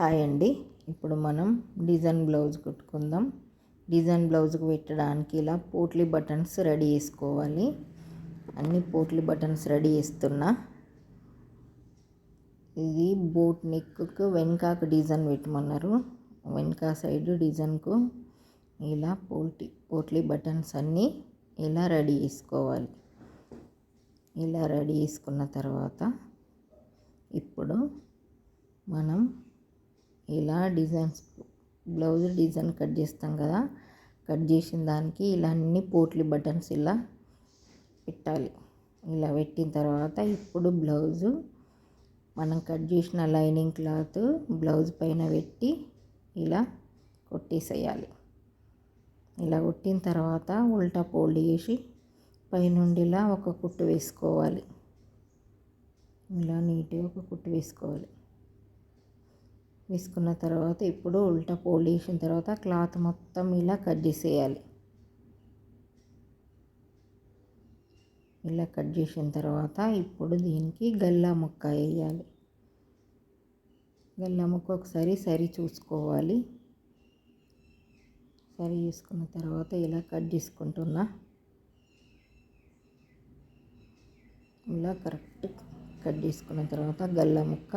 Hi అండి. ఇప్పుడు మనం డిజైన్ బ్లౌజ్ కుట్టుకుందాం. డిజైన్ బ్లౌజ్కి పెట్టడానికి ఇలా పోట్లీ బటన్స్ రెడీ చేసుకోవాలి. అన్ని పోట్లీ బటన్స్ రెడీ చేస్తున్నా. ఇది బోట్ నెక్కు వెనకాక డిజైన్ పెట్టమన్నారు. వెనక సైడ్ డిజైన్కు ఇలా పోటీ పోట్లీ బటన్స్ అన్నీ ఇలా రెడీ చేసుకోవాలి. ఇలా రెడీ చేసుకున్న తర్వాత ఇప్పుడు మనం ఇలా డిజైన్స్ బ్లౌజ్ డిజైన్ కట్ చేస్తాం కదా కట్ చేసిన దానికి ఇలా అన్ని పోట్లి బటన్స్ ఇలా పెట్టాలి. ఇలా పెట్టిన తర్వాత ఇప్పుడు బ్లౌజు మనం కట్ చేసిన లైనింగ్ క్లాత్ బ్లౌజ్ పైన పెట్టి ఇలా కొట్టేసేయాలి. ఇలా కొట్టిన తర్వాత ఉల్టా పోల్డ్ చేసి పైనుండి ఇలా ఒక కుట్టు వేసుకోవాలి. ఇలా నీట్గా ఒక కుట్టు వేసుకోవాలి. వేసుకున్న తర్వాత ఇప్పుడు ఉల్టా పోల్ వేసిన తర్వాత క్లాత్ మొత్తం ఇలా కట్ చేసేయాలి. ఇలా కట్ చేసిన తర్వాత ఇప్పుడు దీనికి గల్లా ముక్క వేయాలి. గల్లా ముక్క ఒకసారి సరి చూసుకోవాలి. సరి చూసుకున్న తర్వాత ఇలా కట్ చేసుకుంటున్నా. ఇలా కరెక్ట్ కట్ చేసుకున్న తర్వాత గల్లా ముక్క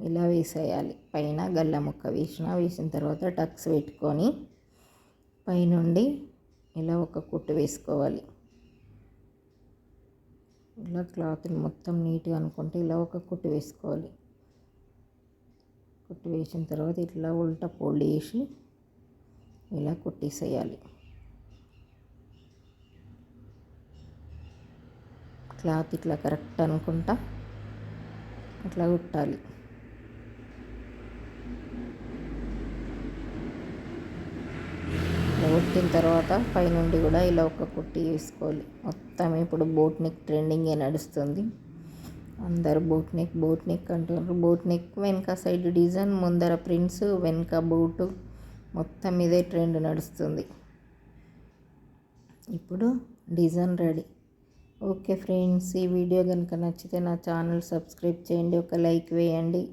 ఇలా వేసేయాలి. పైన గల్ల ముక్క వేసిన వేసిన తర్వాత టక్స్ పెట్టుకొని పైనుండి ఇలా ఒక కుట్టు వేసుకోవాలి. ఇలా క్లాత్ని మొత్తం నీట్గా అనుకుంటే ఇలా ఒక కుట్టు వేసుకోవాలి. కుట్టు వేసిన తర్వాత ఇట్లా ఉల్టా పోల్డ్ వేసి ఇలా కుట్టేసేయాలి. క్లాత్ ఇట్లా కరెక్ట్ అనుకుంటా ఇట్లా కుట్టాలి. కొట్టిన తర్వాత పైనుండి కూడా ఇలా ఒక కుట్టి వేసుకోవాలి. మొత్తం ఇప్పుడు బోట్ నెక్ ట్రెండింగే నడుస్తుంది. అందరు బోట్ నెక్ బోట్ నెక్ అంటున్నారు. బోట్ నెక్ వెనక సైడ్ డిజైన్ ముందర ప్రింట్స్ వెనక బూటు. మొత్తం ఇదే ట్రెండ్ నడుస్తుంది. ఇప్పుడు డిజైన్ రెడీ. ఓకే ఫ్రెండ్స్ ఈ వీడియో కనుక నచ్చితే నా ఛానల్ సబ్స్క్రైబ్ చేయండి. ఒక లైక్ వేయండి.